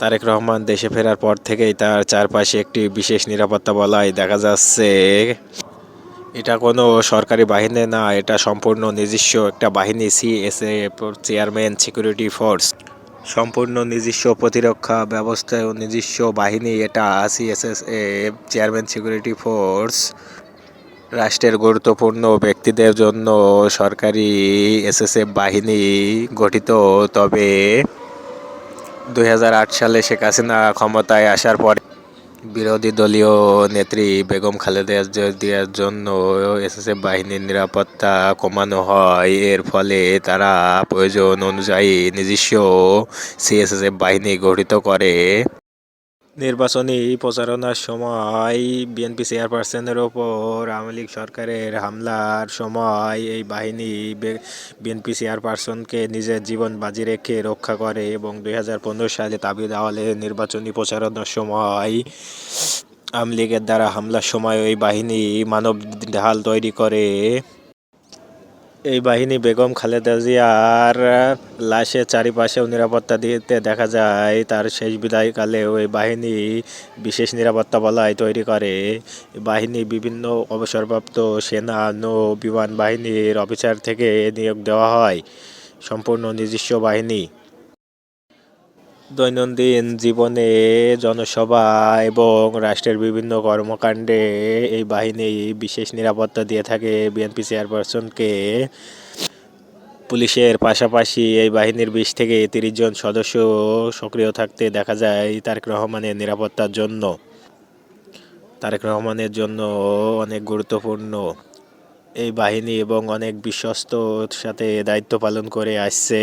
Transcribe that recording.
তারেক রহমান দেশে ফেরার পর থেকেই তার চারপাশে একটি বিশেষ নিরাপত্তা বলয় দেখা যাচ্ছে। এটা কোনো সরকারি বাহিনী না, এটা সম্পূর্ণ নিজস্ব একটা বাহিনী সিএসএফ চেয়ারম্যান, সিকিউরিটি ফোর্স। সম্পূর্ণ নিজস্ব প্রতিরক্ষা ব্যবস্থা ও নিজস্ব বাহিনী, এটা সিএসএসএফ চেয়ারম্যান, সিকিউরিটি ফোর্স। রাষ্ট্রের গুরুত্বপূর্ণ ব্যক্তিদের জন্য সরকারি এসএসএফ বাহিনী গঠিত, তবে দু হাজার আট সালে শেখ হাসিনা ক্ষমতায় আসার পরে বিরোধী দলীয় নেত্রী বেগম খালেদা জিয়ার জন্য এসএসএফ বাহিনীর নিরাপত্তা কমানো হয়। এর ফলে তারা প্রয়োজন অনুযায়ী নিজস্ব সিএসএসএফ বাহিনী গঠিত করে। নির্বাচনী প্রচারণার সময় বিএনপি চেয়ারপারসনের ওপর আওয়ামী লীগ সরকারের হামলার সময় এই বাহিনী বিএনপি চেয়ারপারসনকে নিজের জীবন বাজি রেখে রক্ষা করে এবং দু হাজার পনেরো সালে তাবিদ আওয়ালে নির্বাচনী প্রচারণার সময় আওয়ামী লীগের দ্বারা হামলার সময় ওই বাহিনী মানব ঢাল তৈরি করে এই বাহিনী বেগম খালেদা জিয়ার লাশের চারিপাশেও নিরাপত্তা দিতে দেখা যায়, তার শেষ বিদায়কালে ওই বাহিনী বিশেষ নিরাপত্তা বলায় তৈরি করে। বাহিনী বিভিন্ন অবসরপ্রাপ্ত সেনা নৌ বিমান বাহিনীর অফিসার থেকে নিয়োগ দেওয়া হয়। সম্পূর্ণ নিজস্ব বাহিনী। দৈনন্দিন জীবনে জনসভা এবং রাষ্ট্রের বিভিন্ন কর্মকাণ্ডে এই বাহিনী বিশেষ নিরাপত্তা দিয়ে থাকে। বিএনপি চেয়ারপারসনকে পুলিশের পাশাপাশি এই বাহিনীর বিশ থেকে তিরিশ জন সদস্য সক্রিয় থাকতে দেখা যায় তারেক রহমানের নিরাপত্তার জন্য। তারেক রহমানের জন্য অনেক গুরুত্বপূর্ণ। এই বাহিনী এবং অনেক বিশ্বস্তর সাথে দায়িত্ব পালন করে আসছে।